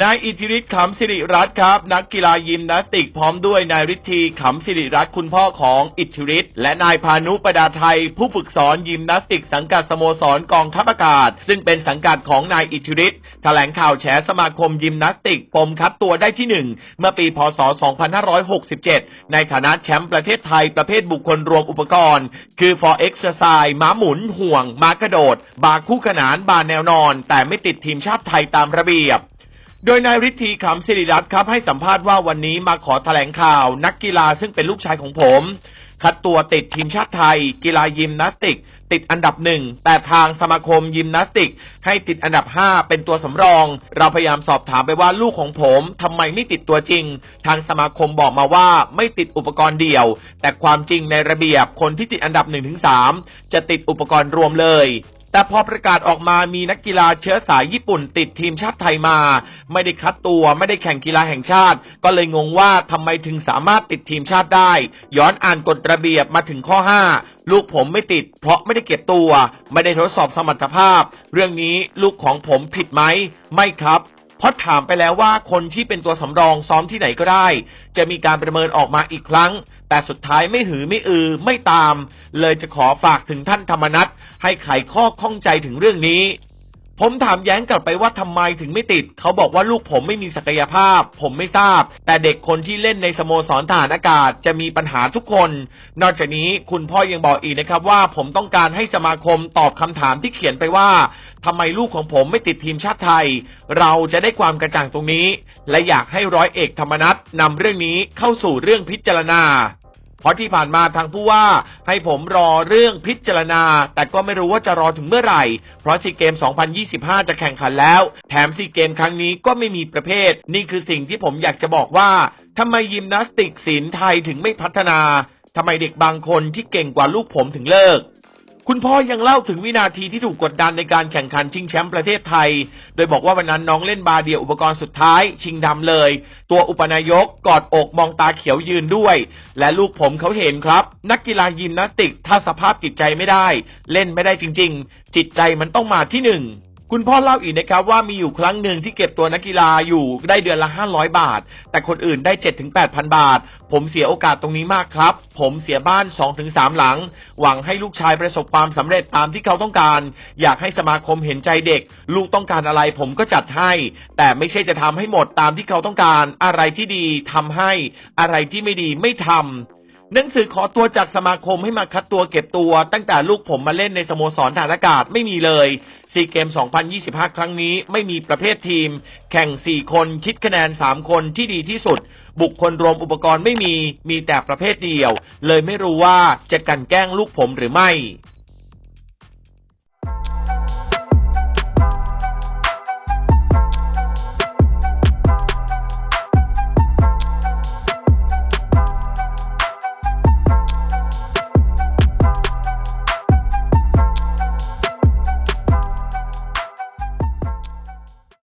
นายอิทธิฤทธิ์ขำสิริรัตน์ครับ นักกีฬายิมนาสติกพร้อมด้วยนายฤทธีขำสิริรัตน์คุณพ่อของอิทธิฤทธิ์และนายพานุประดาไทย ผู้ฝึกสอนยิมนาสติก สังกัดสโมสรกองทัพอากาศ ซึ่งเป็นสังกัดของนายอิทธิฤทธิ์แถลงข่าวแฉสมาคมยิมนาสติกปมคัดตัวได้ที่หนึ่งเมื่อปีพศ 2567 ในฐานะแชมป์ประเทศไทยประเภทบุคคลรวมอุปกรณ์ คือ for exercise ม้าหมุน ห่วง ม้ากระโดด บาคู่ขนานบาแนวนอน แต่ไม่ติดทีมชาติไทยตามระเบียบ โดยนายฤทธีขำสิริรัตน์ครับให้สัมภาษณ์ว่าวันนี้มาขอแถลงข่าว นักกีฬาซึ่งเป็นลูกชายของผม คัดตัวติดทีมชาติไทย กีฬายิมนาสติก ติดอันดับหนึ่งแต่ทางสมาคมยิมนาสติก ให้ติดอันดับ 5 เป็นตัวสำรอง เราพยายามสอบถามไปว่าลูกของผมทำไมไม่ติดตัวจริง ทางสมาคมบอกมาว่าไม่ติดอุปกรณ์เดี่ยว แต่ความจริงในระเบียบคนที่ติดอันดับ1-3จะติดอุปกรณ์รวมเลย แต่พอประกาศออกมามีนักกีฬาเชื้อสายญี่ปุ่นติดทีมชาติไทยมา ไม่ได้คัดตัวไม่ได้แข่งกีฬาแห่งชาติ ก็เลยงงว่าทำไมถึงสามารถติดทีมชาติได้ ย้อนอ่านกฎระเบียบมาถึงข้อ 5 ลูกผมไม่ติด เพราะไม่ได้เก็บตัว ไม่ได้ทดสอบสมรรถภาพ เรื่องนี้ลูกของผมผิดไหม ไม่ครับเพราะถามไปแล้วว่าคนที่เป็นตัวสำรองซ้อมที่ไหนก็ได้ จะมีการประเมินออกมาอีกครั้ง แต่สุดท้ายไม่หือไม่อือไม่ตาม เลยจะขอฝากถึงท่านธรรมนัทให้ไขข้อข้องใจถึงเรื่องนี้ ผมถามแย้งกลับไปว่าทำไมถึงไม่ติด เขาบอกว่าลูกผมไม่มีศักยภาพ ผมไม่ทราบ แต่เด็กคนที่เล่นในสโมสรทหารอากาศจะมีปัญหาทุกคน นอกจากนี้คุณพ่อยังบอกอีกนะครับว่า ผมต้องการให้สมาคมตอบคำถามที่เขียนไปว่าทำไมลูกของผมไม่ติดทีมชาติไทย เราจะได้ความกระจ่างตรงนี้ และอยากให้ร้อยเอกธรรมนัฐนำเรื่องนี้เข้าสู่เรื่องพิจารณา เพราะที่ผ่านมาทางผู้ว่าให้ผมรอเรื่องพิจารณา แต่ก็ไม่รู้ว่าจะรอถึงเมื่อไหร่ เพราะซีเกม 2025 จะแข่งขันแล้ว แถมซีเกมครั้งนี้ก็ไม่มีประเภท นี่คือสิ่งที่ผมอยากจะบอกว่าทำไมยิมนาสติกศิลป์ไทยถึงไม่พัฒนาทำไมเด็กบางคนที่เก่งกว่าลูกผมถึงเลิก คุณพ่อยังเล่าถึงวินาทีที่ถูกกดดันในการแข่งขันชิงแชมป์ประเทศไทย โดยบอกว่าวันนั้นน้องเล่นบาเดียอุปกรณ์สุดท้าย ชิงดำเลย ตัวอุปนายกกอดอกมองตาเขียวยืนด้วย และลูกผมเขาเห็นครับ นักกีฬายิมนาสติกถ้าสภาพจิตใจไม่ได้ เล่นไม่ได้จริง ๆ จิตใจมันต้องมาที่หนึ่ง คุณพ่อเล่าอีกนะครับว่ามีอยู่ครั้งหนึ่งที่เก็บตัวนักกีฬาอยู่ได้เดือนละ 500 บาท แต่คนอื่นได้ 7-8,000 บาท ผมเสียโอกาสตรงนี้มากครับ ผมเสียบ้าน 2-3 หลัง หวังให้ลูกชายประสบความสำเร็จตามที่เขาต้องการ อยากให้สมาคมเห็นใจเด็ก ลูกต้องการอะไรผมก็จัดให้ แต่ไม่ใช่จะทำให้หมดตามที่เขาต้องการ อะไรที่ดีทำให้ อะไรที่ไม่ดีไม่ทำ หนังสือขอตัวจากสมาคมให้มาคัดตัวเก็บตัว ตั้งแต่ลูกผมมาเล่นในสโมสรฐานอากาศไม่มีเลยซีเกม 2025 ครั้งนี้ไม่มีประเภททีม แข่ง 4 คนคิดคะแนน 3 คนที่ดีที่สุด บุคคลรวมอุปกรณ์ไม่มี มีแต่ประเภทเดียว เลยไม่รู้ว่าจะกันแกล้งลูกผมหรือไม่